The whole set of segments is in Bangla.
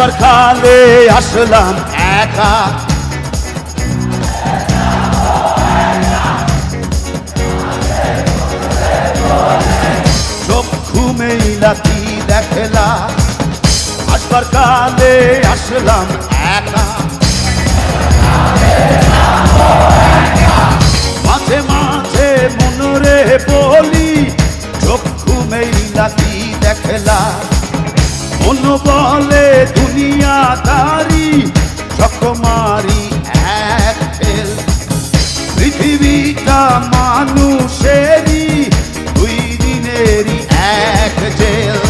আসবার কালে আসলাম একা। দেখলা আসবার কালে আসলাম মন বলে দুনিয়াদারি চকমারি এক ফেল। পৃথিবীটা মানুষেরই দুই দিনেরই এক জেল।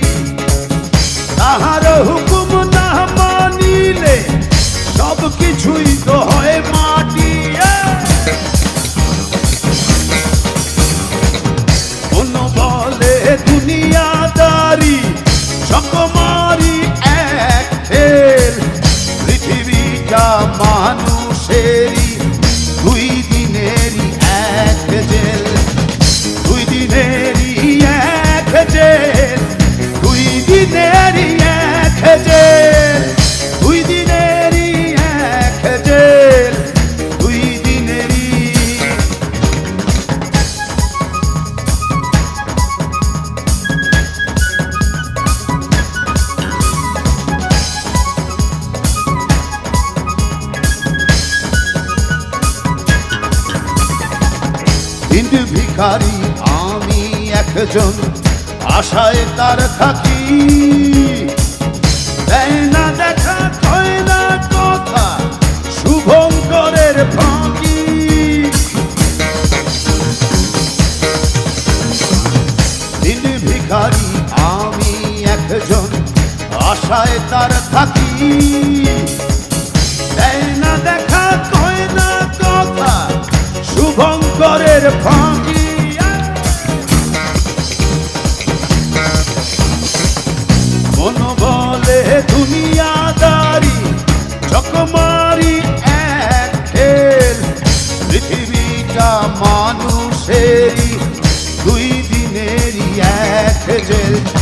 দুনিয়াদারি সকমারি এক খেল। পৃথিবীটা মানুষেরই হিন্দু ভিখারি, আমি একজন আশায় তার থাকি। দেয় না দেখা, কয় না কথা শুভঙ্করের ফাঁকি। হিন্দু ভিখারি, আমি একজন আশায় তার থাকি। দেয় না দেখা, কয় না কথা শুভঙ্করের ফাঁকি মন বলে দুনিয়াদারি চকমারি এক খেল। পৃথিবীটা মানুষেরই দুই দিনেরই এক জেল।